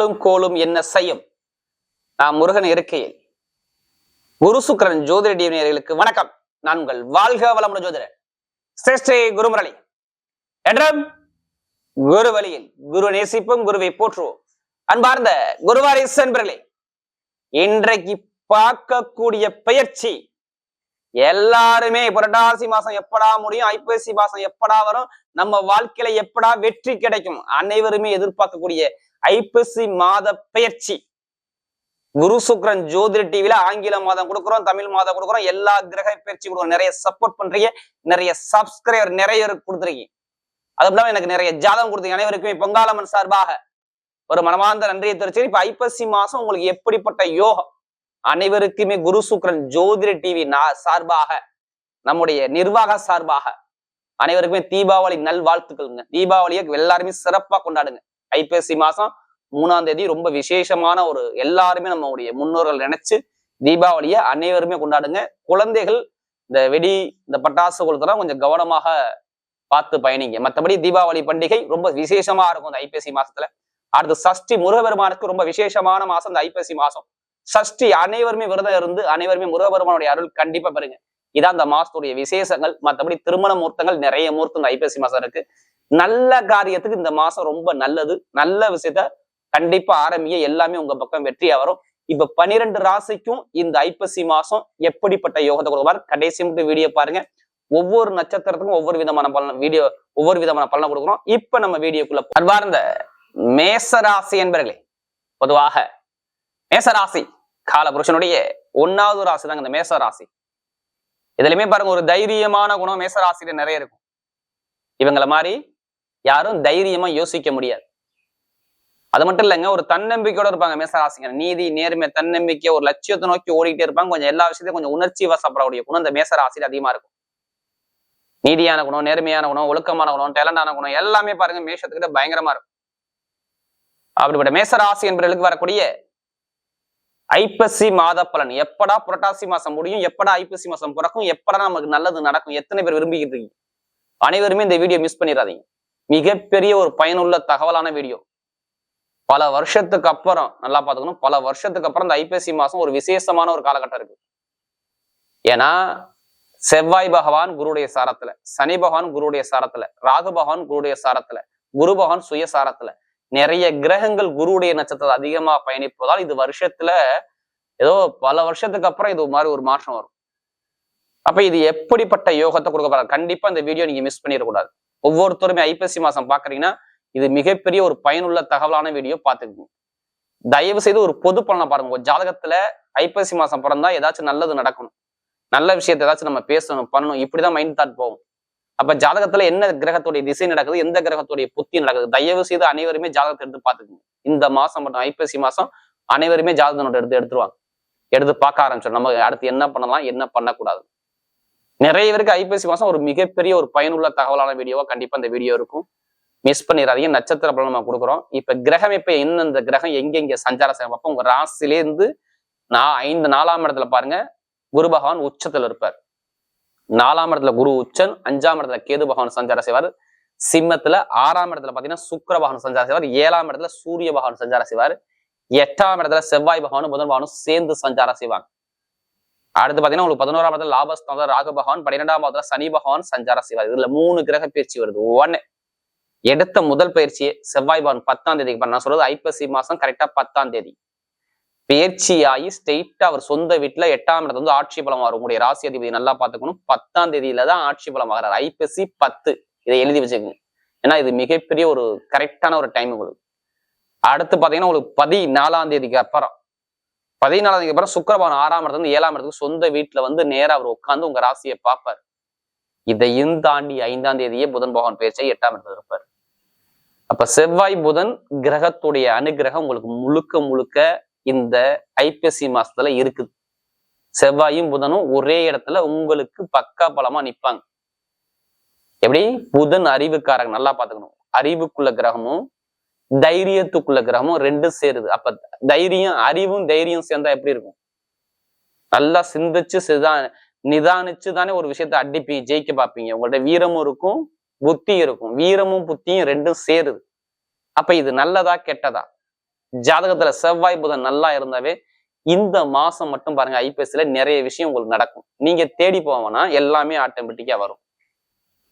ஆளும் கோலும் என்ன செய்யும்? நான் முருகன் இருக்கையில். குரு சுக்கரன் ஜோதிட டிவினியர்களுக்கு வணக்கம். நான் உங்கள் வாழ்க வளமுடன் ஜோதிடர். சிருஷ்டி குருமுரளி. என்றும் குரு வழியில் குரு நேசிப்பும் குருவை போற்றுவோம். அன்பார்ந்த குருவாரிஸ் என்பர்களே இன்றைக்கு பார்க்கக்கூடிய பயிற்சி எல்லாருமே புரட்டாசி மாசம் எப்படா முடியும்? ஐப்பசி மாசம் எப்படா வரும்? நம்ம வாழ்க்கையில எப்படா வெற்றி கிடைக்கும்? அனைவருமே எதிர்பார்க்கக்கூடிய ஐப்பசி மாத பயிற்சி குரு சுக்ரன் ஜோதிட டிவில ஆங்கில மாதம் கொடுக்குறோம் தமிழ் மாதம் கொடுக்குறோம். எல்லா கிரக பயிற்சி கொடுக்குறோம் நிறைய சப்போர்ட் பண்றீங்க. நிறைய சப்ஸ்கிரைபர் நிறைய கொடுத்துருக்கீங்க. அது இல்லாம எனக்கு நிறைய ஜாதகம் கொடுத்தீங்க. அனைவருக்குமே பொங்காலம்மன் சார்பாக ஒரு மனமார்ந்த நன்றியை தெரிவிச்சு இப்ப ஐப்பசி மாசம் உங்களுக்கு எப்படிப்பட்ட யோகம்? அனைவருக்குமே குரு சுக்ரன் ஜோதிட டிவி சார்பாக நம்முடைய நிர்வாக சார்பாக அனைவருக்குமே தீபாவளி நல்வாழ்த்துக்கள்ங்க. தீபாவளியை எல்லாருமே சிறப்பா கொண்டாடுங்க. ஐப்பசி மாசம் மூணாம் தேதி ரொம்ப விசேஷமான ஒரு எல்லாருமே நம்மளுடைய முன்னோர்கள் நினைச்சு தீபாவளியை அனைவருமே கொண்டாடுங்க. குழந்தைகள் இந்த வெடி இந்த பட்டாசு கொளுத்தெல்லாம் கொஞ்சம் கவனமாக பார்த்து பயணிங்க. மற்றபடி தீபாவளி பண்டிகை ரொம்ப விசேஷமா இருக்கும் இந்த ஐப்பசி மாசத்துல. அடுத்து சஷ்டி முருகபெருமானுக்கு ரொம்ப விசேஷமான மாசம் இந்த ஐப்பசி மாசம். சஷ்டி அனைவருமே விரதம் இருந்து அனைவருமே முருகபெருமானுடைய அருள் கண்டிப்பா பெறுங்க. இதான் அந்த மாசத்துடைய விசேஷங்கள். மற்றபடி திருமண முகூர்த்தங்கள் நிறைய மூர்த்தங்கள் ஐப்பசி மாசம் இருக்கு. நல்ல காரியத்துக்கு இந்த மாசம் ரொம்ப நல்லது. நல்ல விஷயத்த கண்டிப்பா ஆரம்பிய எல்லாமே உங்க பக்கம் வெற்றியா வரும். இப்ப பனிரெண்டு ராசிக்கும் இந்த ஐப்பசி மாசம் எப்படிப்பட்ட யோகத்தை கொடுக்குவார் கடைசி மட்டும் வீடியோ பாருங்க. ஒவ்வொரு நட்சத்திரத்துக்கும் ஒவ்வொரு விதமான பலன் வீடியோ ஒவ்வொரு விதமான பலனை கொடுக்குறோம். இப்ப நம்ம வீடியோக்குள்ள அன்பார்ந்த மேசராசி என்பர்களே பொதுவாக மேசராசி காலபுருஷனுடைய ஒன்னாவது ராசி தாங்க இந்த மேசராசி. இதுலயுமே பாருங்க ஒரு தைரியமான குணம் மேசராசியில நிறைய இருக்கும். இவங்கள மாதிரி யாரும் தைரியமா யோசிக்க முடியாது. அது மட்டும் இல்லைங்க ஒரு தன்னம்பிக்கையோட இருப்பாங்க மேசராசிங்க. நீதி நேர்மை தன்னம்பிக்கை ஒரு லட்சியத்தை நோக்கி ஓடிக்கிட்டே இருப்பாங்க. கொஞ்சம் எல்லா விஷயத்தையும் கொஞ்சம் உணர்ச்சி வசப்படக்கூடிய குணம் இந்த மேசராசியில அதிகமா இருக்கும். நீதியான குணம் நேர்மையான குணம் ஒழுக்கமான குணம் டேலண்டான குணம் எல்லாமே பாருங்க மேஷத்துக்கிட்ட பயங்கரமா இருக்கும். அப்படிப்பட்ட மேசராசி என்பவர்களுக்கு வரக்கூடிய ஐப்பசி மாத பலன். எப்படா புரட்டாசி மாசம் முடியும் எப்படா ஐப்பசி மாசம் பிறக்கும் எப்படா நமக்கு நல்லது நடக்கும் எத்தனை பேர் விரும்பிக்கிட்டு இருக்கீங்க? அனைவருமே இந்த வீடியோ மிஸ் பண்ணிடாதீங்க. மிகப்பெரிய ஒரு பயனுள்ள தகவலான வீடியோ. பல வருஷத்துக்கு அப்புறம் நல்லா பார்த்துக்கணும் பல வருஷத்துக்கு அப்புறம் இந்த ஐப்பசி மாசம் ஒரு விசேஷமான ஒரு காலகட்டம் இருக்கு. ஏன்னா செவ்வாய் பகவான் குருடைய சாரத்துல சனி பகவான் குருடைய சாரத்துல ராகு பகவான் குருடைய சாரத்துல குரு பகவான் சுய சாரத்துல நிறைய கிரகங்கள் குருவுடைய நட்சத்திரம் அதிகமா பயணிப்பதால் இது வருஷத்துல ஏதோ பல வருஷத்துக்கு அப்புறம் இது மாதிரி ஒரு மாற்றம் வரும். அப்ப இது எப்படிப்பட்ட யோகத்தை கொடுக்க கண்டிப்பா இந்த வீடியோ நீங்க மிஸ் பண்ணிடக்கூடாது. ஒவ்வொருத்தருமே ஐப்பசி மாசம் பாக்குறீங்கன்னா இது மிகப்பெரிய ஒரு பயனுள்ள தகவலான வீடியோ பாத்துக்கோங்க தயவு செய்து ஒரு பொது பலனை பாருங்க. ஒரு ஜாதகத்துல ஐப்பசி மாசம் பிறந்தா ஏதாச்சும் நல்லது நடக்கணும். நல்ல விஷயத்தை ஏதாச்சும் நம்ம பேசணும் பண்ணணும். இப்படிதான் மைண்ட் தாட் போகும். அப்ப ஜாதகத்துல என்ன கிரகத்துடைய திசை நடக்குது எந்த கிரகத்துடைய புத்தி நடக்குது? தயவு செய்து அனைவருமே ஜாதகத்தை எடுத்து பார்த்துக்கோங்க. இந்த மாசம் மட்டும் ஐப்பசி மாசம் அனைவருமே ஜாதகம் எடுத்து எடுத்துருவாங்க. எடுத்து பார்க்க ஆரம்பிச்சோம் நம்ம அடுத்து என்ன பண்ணலாம் என்ன பண்ணக்கூடாது. நிறைய பேருக்கு ஐப்பசி மாசம் ஒரு மிகப்பெரிய ஒரு பயனுள்ள தகவலான வீடியோவா கண்டிப்பா இந்த வீடியோ இருக்கும். மிஸ் பண்ணிடாதீங்க. நட்சத்திர பலன் நம்ம கொடுக்குறோம். இப்ப கிரகம் இப்ப எந்தெந்த கிரகம் எங்கெங்க சஞ்சார செய்ய பார்ப்போம். உங்க ராசிலேருந்து நான் ஐந்து நாலாம் இடத்துல பாருங்க. குரு பகவான் உச்சத்துல இருப்பார். நாலாம் இடத்துல குரு உச்சன் அஞ்சாம் இடத்துல கேது பகவான் சஞ்சாரம் செய்வார். சிம்மத்துல ஆறாம் இடத்துல பாத்தீங்கன்னா சுக்கர பகவான் சஞ்சாரம் செய்வார். ஏழாம் இடத்துல சூரிய பகவான் சஞ்சாரம் செய்வார். எட்டாம் இடத்துல செவ்வாய் பகவானும் புதன் பகவானும் சேர்ந்து சஞ்சாரம் செய்வாங்க. அடுத்து பாத்தீங்கன்னா உங்களுக்கு பதினோராம் இடத்துல லாபஸ்தான ராகு பகவான். பன்னிரெண்டாம் இடத்துல சனி பகவான் சஞ்சாரம் செய்வார். இதுல மூணு கிரக பயிற்சி வருது. ஒன்னு எடுத்த முதல் பயிற்சியே செவ்வாய் பகவான் பத்தாம் தேதிக்கு நான் சொல்றது ஐப்பசி மாசம் கரெக்டா பத்தாம் தேதி. பயிற்சியாகி ஸ்ட்ரெயிட்டா அவர் சொந்த வீட்டுல எட்டாம் இடத்துல வந்து ஆட்சி பலம் வரும். உங்களுடைய ராசி அதிபதி நல்லா பாத்துக்கணும் பத்தாம் தேதியில தான் ஆட்சி பலம் ஆகிறார் ஐப்பசி பத்து. இதை எழுதி வச்சுக்கோங்க. ஏன்னா இது மிகப்பெரிய ஒரு கரெக்டான ஒரு டைம் உங்களுக்கு. அடுத்து பாத்தீங்கன்னா உங்களுக்கு பதினாலாம் தேதிக்கு அப்புறம். பதினாலாம் தேதிக்கு அப்புறம் சுக்கரபான் ஆறாம் இடத்துல இருந்து ஏழாம் இடத்துக்கு சொந்த வீட்டுல வந்து நேரா அவர் உட்காந்து உங்க ராசியை பார்ப்பார். இதையும் தாண்டி ஐந்தாம் தேதியே புதன் பகவான் பேச்சை எட்டாம் இடத்துல இருப்பார் அப்ப செவ்வாய் புதன் கிரகத்துடைய அனுகிரகம் உங்களுக்கு முழுக்க முழுக்க இந்த ஐப்பசி மாசத்துல இருக்குது செவ்வாயும் புதனும் ஒரே இடத்துல உங்களுக்கு பக்கா பலமா நிப்பாங்க. எப்படி? புதன் அறிவுக்காரங்க நல்லா பாத்துக்கணும் அறிவுக்குள்ள கிரகமும் தைரியத்துக்குள்ள கிரகமும் ரெண்டும் சேருது. அப்ப தைரியம் அறிவும் தைரியம் சேர்ந்தா எப்படி இருக்கும்? நல்லா சிந்திச்சு சிதா நிதானிச்சு தானே ஒரு விஷயத்த அடிப்பீங்க ஜெயிக்க பார்ப்பீங்க. உங்கள்ட்ட வீரமும் இருக்கும் புத்தி இருக்கும். வீரமும் புத்தியும் ரெண்டும் சேருது. அப்ப இது நல்லதா கெட்டதா? ஜாதகத்துல செவ்வாய் புதன் நல்லா இருந்தாவே இந்த மாசம் மட்டும் பாருங்க ஐபிஎஸ்ல நிறைய விஷயம் உங்களுக்கு நடக்கும். நீங்க தேடி போவோம்னா எல்லாமே ஆட்டோமேட்டிக்கா வரும்.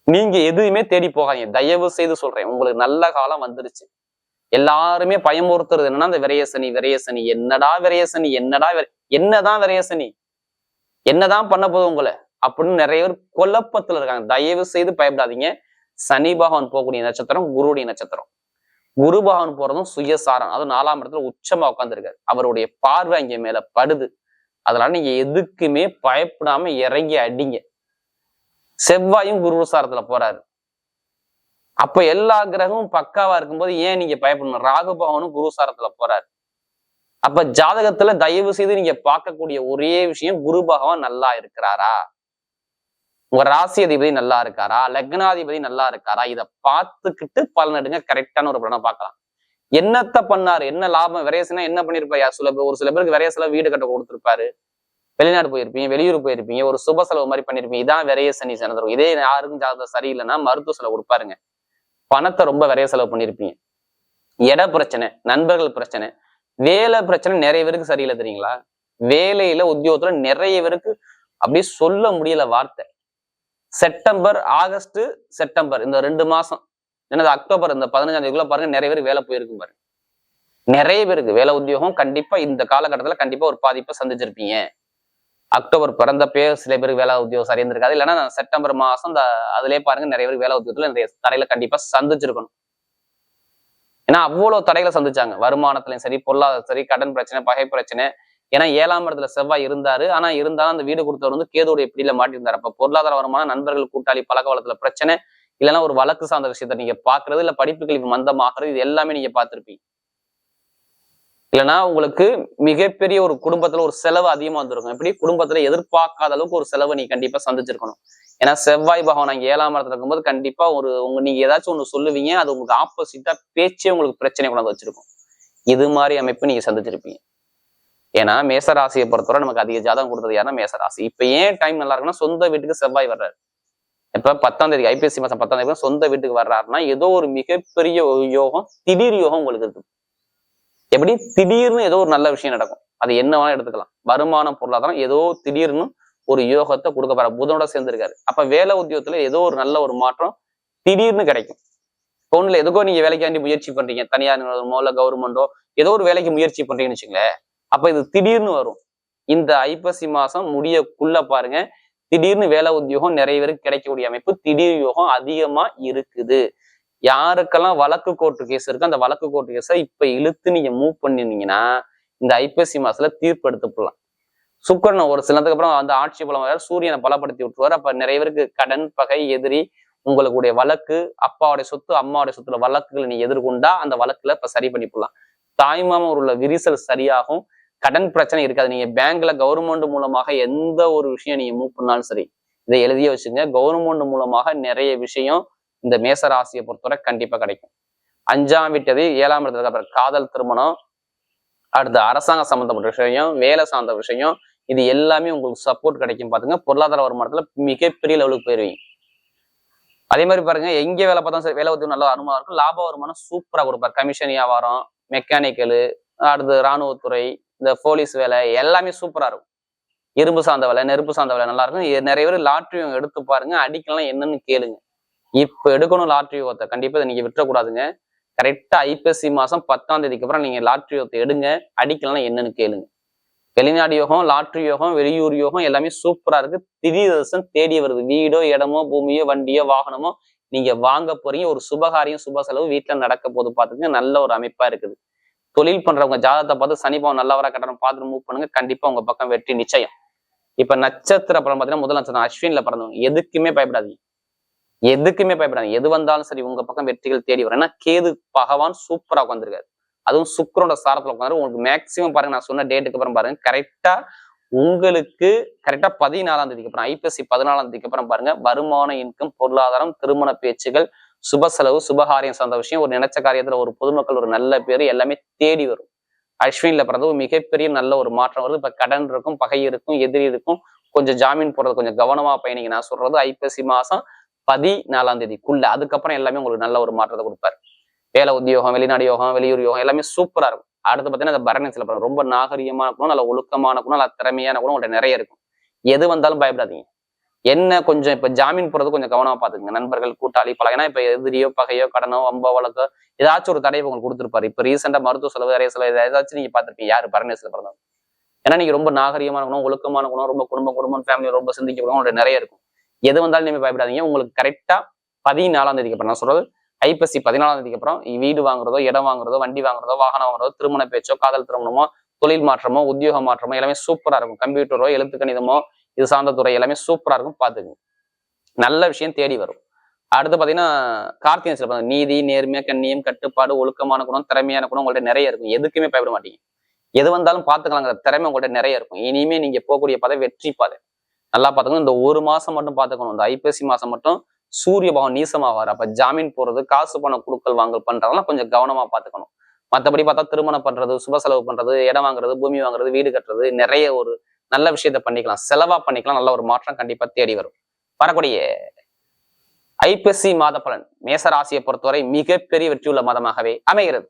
நீங்க எதுவுமே தேடி போகாதீங்க. தயவு செய்து சொல்றேன் உங்களுக்கு நல்ல காலம் வந்துருச்சு. எல்லாருமே பயமுறுத்துறது என்னன்னா அந்த விரையசனி விரையசனி என்னடா விரையசனி என்னடா என்னதான் விரையசனி என்னதான் பண்ண போகுது உங்களை? அப்படின்னு நிறைய பேர் குழப்பத்துல இருக்காங்க. தயவு செய்து பயப்படாதீங்க. சனி பகவான் போகக்கூடிய நட்சத்திரம் குருடைய நட்சத்திரம். குருபகவான் போறதும் சுயசாரம். அதுவும் நாலாம் இடத்துல உச்சமா உட்காந்துருக்காரு அவருடைய பார்வை அங்க மேல படுது. அதனால நீங்க எதுக்குமே பயப்படாம இறங்கி அடிங்க. செவ்வாயும் குரு சாரத்துல போறாரு. அப்ப எல்லா கிரகமும் பக்காவா இருக்கும்போது ஏன் நீங்க பயப்படணும்? ராகு பகவானும் போறாரு. அப்ப ஜாதகத்துல தயவு செய்து நீங்க பார்க்கக்கூடிய ஒரே விஷயம் குரு பகவான் நல்லா இருக்கிறாரா? உங்க ராசி அதிபதி நல்லா இருக்காரா? லக்னாதிபதி நல்லா இருக்காரா? இதை பார்த்துக்கிட்டு பலன் எடுங்க. கரெக்டான ஒரு பலனை பார்க்கலாம். என்னத்த பண்ணாரு? என்ன லாபம்? விரையசுனா என்ன பண்ணிருப்பாரு? சில பேர் ஒரு சில பேருக்கு விரைய செலவு வீடு கட்ட கொடுத்துருப்பாரு. வெளிநாடு போயிருப்பீங்க வெளியூர் போயிருப்பீங்க ஒரு சுப செலவு மாதிரி பண்ணிருப்பீங்க. இதான் விரைய சனி சனதரும் இதே யாருக்கும் ஜாதகம் சரியில்லைன்னா மருத்துவ செலவு கொடுப்பாருங்க. பணத்தை ரொம்ப விரைய செலவு பண்ணிருப்பீங்க. இட பிரச்சனை நண்பர்கள் பிரச்சனை வேலை பிரச்சனை நிறைய பேருக்கு சரியில்லை தெரியுங்களா? வேலையில உத்தியோகத்துல நிறைய பேருக்கு அப்படியே சொல்ல முடியல வார்த்தை. September August September. இந்த ரெண்டு மாசம். என்னது அக்டோபர் இந்த பதினஞ்சாம் தேதிக்குள்ள பாருங்க நிறைய பேர் வேலை போயிருக்கும் பாருங்க நிறைய பேருக்கு வேலை உத்தியோகம் கண்டிப்பா இந்த காலகட்டத்துல கண்டிப்பா ஒரு பாதிப்பை சந்திச்சிருப்பீங்க. அக்டோபர் பிறந்தப்பே சில பேருக்கு வேலை உத்தியோகம் சரியா இருந்திருக்காது. இல்லைன்னா நான் செப்டம்பர் மாசம் இந்த அதுலேயே பாருங்க நிறைய பேர் வேலை உத்தியோகத்துல நிறைய தடையில கண்டிப்பா சந்திச்சிருக்கணும். ஏன்னா அவ்வளவு தடைகளை சந்திச்சாங்க. வருமானத்துலையும் சரி பொருளாதாரம் சரி கடன் பிரச்சனை பகை பிரச்சனை ஏன்னா ஏழாம் இடத்துல செவ்வாய் இருந்தாரு. ஆனா இருந்தாலும் அந்த வீடு கொடுத்தவர் வந்து கேதோடைய பிடியில மாட்டியிருந்தாரு. அப்ப பொருளாதார வருமானம் நண்பர்கள் கூட்டாளி பழக்க வளத்துல பிரச்சனை இல்லைன்னா ஒரு வழக்கு சார்ந்த விஷயத்த நீங்க பாக்குறது இல்ல படிப்பு கல்வி மந்தமாகிறது இது எல்லாமே நீங்க பார்த்திருப்பீங்க. இல்லைன்னா உங்களுக்கு மிகப்பெரிய ஒரு குடும்பத்துல ஒரு செலவு அதிகமா வந்திருக்கும். எப்படி? குடும்பத்துல எதிர்பார்க்காத அளவுக்கு ஒரு செலவு நீங்க கண்டிப்பா சந்திச்சிருக்கணும். ஏன்னா செவ்வாய் பகவான் அங்கே ஏழாம் இடத்துல இருக்கும்போது கண்டிப்பா ஒரு உங்க நீங்க ஏதாச்சும் ஒண்ணு சொல்லுவீங்க அது உங்களுக்கு ஆப்போசிட்டா பேச்சே உங்களுக்கு பிரச்சனை கொண்டாந்து வச்சிருக்கும். இது மாதிரி அமைப்பு நீங்க சந்திச்சிருப்பீங்க. ஏன்னா மேசராசியை பொறுத்தவரை நமக்கு அதிக ஜாதகம் கொடுத்தது யாருன்னா மேசராசி. இப்ப ஏன் டைம் நல்லா இருக்குன்னா சொந்த வீட்டுக்கு செவ்வாய் வர்றாரு. இப்ப பத்தாம் தேதி ஐபிஎஸ்சி மாசம் பத்தாம் தேதி சொந்த வீட்டுக்கு வர்றாருன்னா ஏதோ ஒரு மிகப்பெரிய யோகம் திடீர் யோகம் உங்களுக்கு இருக்கு எப்படி? திடீர்னு ஏதோ ஒரு நல்ல விஷயம் நடக்கும். அது என்ன வேணாலும் எடுத்துக்கலாம். வருமானம் பொருளாதாரம் ஏதோ திடீர்னு ஒரு யோகத்தை கொடுக்க போற புதனோட சேர்ந்திருக்காரு. அப்ப வேலை உத்தியோகத்துல ஏதோ ஒரு நல்ல ஒரு மாற்றம் திடீர்னு கிடைக்கும். இப்போ ஒண்ணுல எதுக்கோ நீங்க வேலைக்காண்டி முயற்சி பண்றீங்க. தனியார் நிறுவனமோ இல்ல கவர்மெண்டோ ஏதோ ஒரு வேலைக்கு முயற்சி பண்றீங்கன்னு வச்சுங்களேன் அப்ப இது திடீர்னு வரும். இந்த ஐப்பசி மாசம் முடியக்குள்ள பாருங்க திடீர்னு வேலை உத்தியோகம் நிறைய பேருக்கு கிடைக்கக்கூடிய அமைப்பு திடீர் யோகம் அதிகமா இருக்குது. யாருக்கெல்லாம் வழக்கு கோர்ட்டு கேஸ் இருக்கோ அந்த வழக்கு கோர்ட்டு கேஸை இப்ப இழுத்து நீங்க மூவ் பண்ணிருந்தீங்கன்னா இந்த ஐப்பசி மாசத்துல தீர்ப்பு எடுத்துப்படலாம் சுக்கரனை ஒரு சிலத்துக்கு அப்புறம் அந்த ஆட்சி பலம் வர சூரியனை பலப்படுத்தி விட்டுருவார். அப்ப நிறைய பேருக்கு கடன் பகை எதிரி உங்களுடைய வழக்கு அப்பாவுடைய சொத்து அம்மாவுடைய சொத்துல வழக்குகளை நீ எதிர்கொண்டா அந்த வழக்குல இப்ப சரி பண்ணி போடலாம் தாய்மாமன் உள்ள விரிசல் சரியாகும். கடன் பிரச்சனை இருக்காது. நீங்க பேங்க்ல கவர்மெண்ட் மூலமாக எந்த ஒரு விஷயம் நீங்க மூவ் பண்ணாலும் சரி இதை எழுதிய வச்சுங்க கவர்மெண்ட் மூலமாக நிறைய விஷயம் இந்த மேச ராசியை பொறுத்தவரை கண்டிப்பா கிடைக்கும். அஞ்சாம் வீட்டது ஏழாம் இடத்துல அப்புறம் காதல் திருமணம் அடுத்து அரசாங்க சம்பந்தப்பட்ட விஷயம் வேலை சார்ந்த விஷயம் இது எல்லாமே உங்களுக்கு சப்போர்ட் கிடைக்கும். பாத்துங்க பொருளாதார வருமானத்துல மிகப்பெரிய லெவலுக்கு போயிருவீங்க. அதே மாதிரி பாருங்க எங்க வேலை பார்த்தாலும் சரி வேலை உத்தியோகம் நல்ல அனுபவம் இருக்கும். லாப வருமானம் சூப்பரா கொடுப்பாரு. கமிஷன் வியாபாரம் மெக்கானிக்கலு அடுத்து இராணுவத்துறை இந்த போலீஸ் வேலை எல்லாமே சூப்பரா இருக்கும். இரும்பு சார்ந்த வேலை நெருப்பு சார்ந்த வேலை நல்லா இருக்கும். நிறைய பேர் லாட்ரி எடுத்து பாருங்க அடிக்கலாம் என்னன்னு கேளுங்க. இப்ப எடுக்கணும் லாட்ரி யோகத்தை கண்டிப்பா இதை நீங்க விட்டுறக்கூடாதுங்க. கரெக்டா ஐப்பசி மாசம் பத்தாம் தேதிக்கு அப்புறம் நீங்க லாட்ரி யோகத்தை எடுங்க அடிக்கலாம் என்னன்னு கேளுங்க. வெளிநாடு யோகம் லாட்ரி யோகம் வெளியூர் யோகம் எல்லாமே சூப்பரா இருக்கு. திடீர் தரிசனம் தேடி வருது. வீடோ இடமோ பூமியோ வண்டியோ வாகனமோ நீங்க வாங்க போறீங்க. ஒரு சுபகாரியம் சுப செலவு வீட்டுல நடக்க போது பார்த்துங்க நல்ல ஒரு அமைப்பா இருக்குது. தொழில் பண்றவங்க ஜாதகத்தை பார்த்து சனி பவன் நல்லவரா கட்டணம் பார்த்துட்டு மூவ் பண்ணுங்க. கண்டிப்பா உங்க பக்கம் வெற்றி நிச்சயம். இப்ப நட்சத்திர படம் பாத்தீங்கன்னா முதல் நட்சத்திரம் அஸ்வின்ல பிறந்தவங்க எதுக்குமே பயப்படாதீங்க. எதுக்குமே பயப்படாதீங்க. எது வந்தாலும் சரி உங்க பக்கம் வெற்றிகள் தேடி வரும். ஏன்னா கேது பகவான் சூப்பரா உட்காந்துருக்காரு அதுவும் சுக்கரோட சாரத்துல உட்காந்து உங்களுக்கு மேக்சிமம் பாருங்க நான் சொன்ன டேட்டுக்கு அப்புறம் பாருங்க. கரெக்டா உங்களுக்கு கரெக்டா பதினாலாம் தேதிக்கு அப்புறம் ஐபிஎஸ்சி பதினாலாம் தேதிக்கு அப்புறம் பாருங்க. வருமான இன்கம் பொருளாதாரம் திருமண பேச்சுகள் சுப செலவு சுபகாரியம் சார்ந்த விஷயம். ஒரு நினைச்ச காரியத்துல ஒரு பொதுமக்கள் ஒரு நல்ல பேர் எல்லாமே தேடி வரும். அஸ்வின்ல பிறந்த மிகப்பெரிய நல்ல ஒரு மாற்றம் வருது. இப்ப கடன் இருக்கும் பகை இருக்கும் எதிரி இருக்கும். கொஞ்சம் ஜாமீன் போடுறது கொஞ்சம் கவனமா பயணிங்க. நான் சொல்றது ஐப்பசி மாசம் பதினாலாம் தேதிக்குள்ள. அதுக்கப்புறம் எல்லாமே உங்களுக்கு நல்ல ஒரு மாற்றத்தை கொடுப்பாரு. வேலை உத்தியோகம் வெளிநாடு யோகம் வெளியூர் யோகம் எல்லாமே சூப்பரா இருக்கும். அடுத்து பார்த்தீங்கன்னா அந்த பரணி சில ரொம்ப நாகரிகமான குணம் நல்ல ஒழுக்கமான குணம் நல்ல திறமையான குணம் உங்கள்கிட்ட நிறைய இருக்கும். எது வந்தாலும் பயப்படாதீங்க. என்ன கொஞ்சம் இப்ப ஜாமீன் போறது கொஞ்சம் கவனமா பாத்துக்கங்க. நண்பர்கள் கூட்டாளி பல ஏன்னா இப்ப எதிரியோ பகையோ கடனோ வம்போ வழக்கோ ஏதாச்சும் ஒரு தடையை உங்களுக்கு கொடுத்துருப்பாரு. இப்ப ரீசெண்டா மருத்துவ செலவு நிறைய செலவு ஏதாச்சும் நீங்க பார்த்திருப்பீங்க யாரு? பரணேசில பிறந்தவங்க ஏன்னா நீங்க ரொம்ப நாகரிகமான குணம் ஒழுக்கமான குணம் ரொம்ப குடும்ப குடும்பம் ஃபேமிலி ரொம்ப சிந்திக்க குணம் நிறைய இருக்கும். எது வந்தாலும் நீங்க பயப்படாதீங்க. உங்களுக்கு கரெக்டா பதினாலாம் தேதிக்கு அப்புறம் நான் சொல்றது ஐப்பசி பதினாலாம் தேதிக்கு அப்புறம் வீடு வாங்குறதோ இடம் வாங்குறதோ வண்டி வாங்குறதோ வாகனம் வாங்குறதோ திருமண பேச்சோ காதல் திருமணமோ தொழில் மாற்றமோ உத்தியோக மாற்றமோ எல்லாமே சூப்பரா இருக்கும். கம்ப்யூட்டரோ எழுத்து கணிதமோ இது சார்ந்த துறை எல்லாமே சூப்பரா இருக்கும் பாத்துக்கங்க நல்ல விஷயம் தேடி வரும். அடுத்து பாத்தீங்கன்னா கார்த்திகை சில நீதி நேர்மை கண்ணியம் கட்டுப்பாடு ஒழுக்கமான குணம் திறமையான குணம் உங்கள்ட்ட நிறைய இருக்கும். எதுக்குமே பயப்பட மாட்டீங்க. எது வந்தாலும் பார்த்துக்கலாங்கிற திறமை உங்கள்ட்ட நிறைய இருக்கும். இனிமே நீங்க போகக்கூடிய பாதை வெற்றி பாதை. நல்லா பார்த்துக்கணும். இந்த ஒரு மாசம் மட்டும் பாத்துக்கணும் இந்த ஐப்பசி மாசம் மட்டும் சூரிய பகவான் நீசமாவார். அப்ப ஜாமீன் போறது காசு பணம் குடுக்கல் வாங்கல் பண்றதெல்லாம் கொஞ்சம் கவனமா பாத்துக்கணும் மத்தபடி பார்த்தா திருமணம் பண்றது சுப செலவு பண்றது இடம் வாங்குறது பூமி வாங்குறது வீடு கட்டுறது நிறைய ஒரு நல்ல விஷயத்த பண்ணிக்கலாம் செலவா பண்ணிக்கலாம் நல்ல ஒரு மாற்றம் கண்டிப்பா தேடி வரும். வரக்கூடிய ஐப்பசி மாத பலன் மேச ராசியை பொறுத்தவரை மிகப்பெரிய வெற்றியுள்ள மாதமாகவே அமைகிறது.